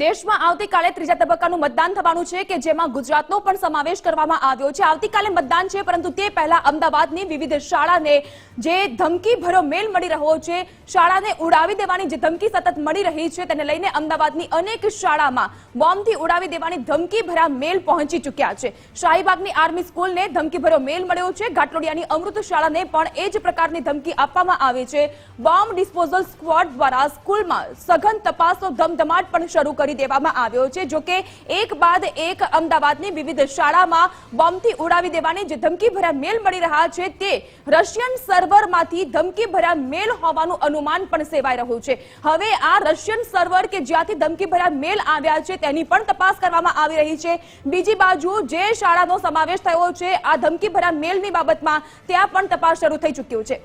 દેશમાં આવતીકાલે ત્રીજા તબક્કાનું મતદાન થવાનું છે કે જેમાં ગુજરાતનો પણ સમાવેશ કરવામાં આવ્યો છે. આવતીકાલે મતદાન છે, પરંતુ તે પહેલા અમદાવાદની વિવિધ શાળાને જે ધમકી ભરો મેલ મળી રહ્યો છે, શાળાને ઉડાવી દેવાની જે ધમકી સતત મળી રહી છે, તેને લઈને અમદાવાદની અનેક શાળામાં બોમ્બથી ઉડાવી દેવાની ધમકી ભરા મેલ પહોંચી ચૂક્યા છે. શાહીબાગની આર્મી સ્કૂલને ધમકી ભરો મેલ મળ્યો છે. ઘાટલોડિયાની અમૃત શાળાને પણ એ જ પ્રકારની ધમકી આપવામાં આવી છે. બોમ્બ ડિસ્પોઝલ સ્ક્વોડ દ્વારા સ્કૂલમાં સઘન તપાસનો ધમધમાટ પણ શરૂ કરી દેવામાં આવ્યો છે, જો કે એક બાદ એક અમદાવાદની વિવિધ શાળામાં બોમ્બથી ઉડાવી દેવાની જે ધમકીભર્યા મેલ મળી રહ્યા છે તે રશિયન સર્વરમાંથી ધમકીભર્યા મેલ હોવાનું અનુમાન પણ સેવાઈ રહ્યું છે. હવે આ રશિયન સર્વર કે જ્યાંથી ધમકીભર્યા મેલ આવ્યા છે તેની પણ તપાસ કરવામાં આવી રહી છે. બીજી બાજુ જે શાળાનો સમાવેશ થયો છે, આ ધમકીભર્યા મેલની બાબતમાં ત્યાં પણ તપાસ શરૂ થઈ ચૂક્યું છે.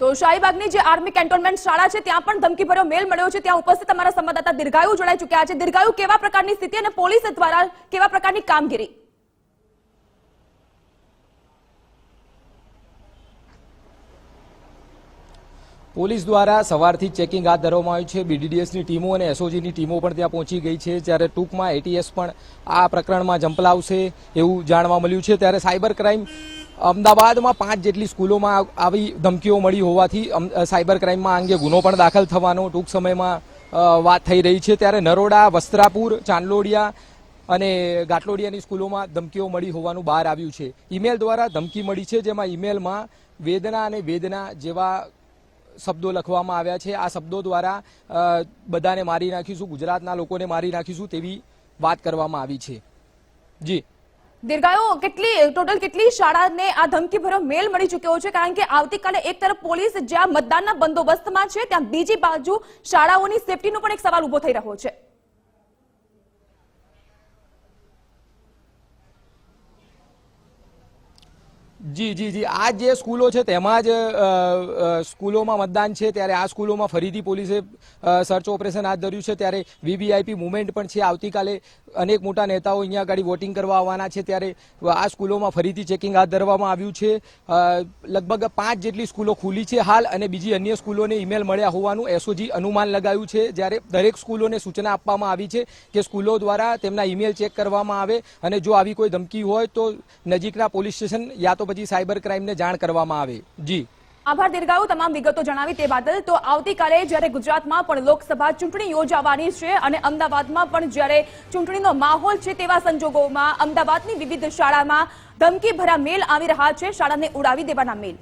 તો શાહીબાગની જે આર્મી કેન્ટોનમેન્ટ શાળા છે, ત્યાં પણ ધમકીભર્યો મેલ મળ્યો છે. ત્યાં ઉપસ્થિત અમારા સંવાદદાતા દીર્ઘાયુ જોડાઈ ચુક્યા છે. દીર્ઘાયુ, કેવા પ્રકારની સ્થિતિ અને પોલીસ દ્વારા કેવા પ્રકારની કામગીરી? પોલીસ દ્વારા સવારથી ચેકિંગ હાથ ધરવામાં આવ્યું છે. બીડીડીએસની ટીમો અને એસઓજીની ટીમો પણ ત્યાં પહોંચી ગઈ છે. જ્યારે ટૂંકમાં એટીએસ પણ આ પ્રકરણમાં જંપલાવશે એવું જાણવા મળ્યું છે. ત્યારે સાયબર ક્રાઇમ અમદાવાદમાં પાંચ જેટલી સ્કૂલોમાં આવી ધમકીઓ મળી હોવાથી સાયબર ક્રાઇમમાં આ અંગે ગુનો પણ દાખલ થવાનો ટૂંક સમયમાં વાત થઈ રહી છે. ત્યારે નરોડા, વસ્ત્રાપુર, ચાંદલોડિયા અને ગાટલોડિયાની સ્કૂલોમાં ધમકીઓ મળી હોવાનું બહાર આવ્યું છે. ઈમેલ દ્વારા ધમકી મળી છે, જેમાં ઈમેલમાં વેદના અને વેદના જેવા શબ્દો લખવામાં આવ્યા છે. આ શબ્દો દ્વારા બધાને મારી નાખીશું, ગુજરાતના લોકોને મારી નાખીશું તેવી વાત કરવામાં આવી છે. જી. દીર્ઘાયુ, કેટલી, ટોટલ કેટલી શાળાને આ ધમકીભર્યો મેલ મળી ચૂક્યો છે? કારણ કે આવતીકાલે એક તરફ પોલીસ જ્યાં મતદાનના બંદોબસ્તમાં છે, ત્યાં બીજી બાજુ શાળાઓની સેફટીનો પણ એક સવાલ ઊભો થઈ રહ્યો છે. જી જી જી. આ જે સ્કૂલો છે તેમાં જ સ્કૂલોમાં મતદાન છે. ત્યારે આ સ્કૂલોમાં ફરીથી પોલીસે સર્ચ ઓપરેશન હાથ ધર્યું છે. ત્યારે વીવીઆઈપી મુવમેન્ટ પણ છે. આવતીકાલે અનેક મોટા નેતાઓ અહીંયા આગળ વોટિંગ કરવા આવવાના છે. ત્યારે આ સ્કૂલોમાં ફરીથી ચેકિંગ હાથ ધરવામાં આવ્યું છે. લગભગ પાંચ જેટલી સ્કૂલો ખુલી છે હાલ અને બીજી અન્ય સ્કૂલોને ઈમેલ મળ્યા હોવાનું એસઓજી અનુમાન લગાવ્યું છે. જ્યારે દરેક સ્કૂલોને સૂચના આપવામાં આવી છે કે સ્કૂલો દ્વારા તેમના ઈમેલ ચેક કરવામાં આવે અને જો આવી કોઈ ધમકી હોય તો નજીકના પોલીસ સ્ટેશન યા તો પછી સાયબર ક્રાઇમને જાણ કરવામાં આવે. જી. આભાર દીર્ઘાયુ, તમામ વિગતો જણાવી તે બાદલ તો આવતીકાલે જ્યારે ગુજરાતમાં પણ લોકસભા ચૂંટણી યોજાવાની છે અને અમદાવાદમાં પણ જ્યારે ચૂંટણીનો માહોલ છે તેવા સંજોગોમાં અમદાવાદની વિવિધ શાળામાં ધમકી ભરા મેલ આવી રહ્યા છે, શાળાને ઉડાવી દેવાના મેલ.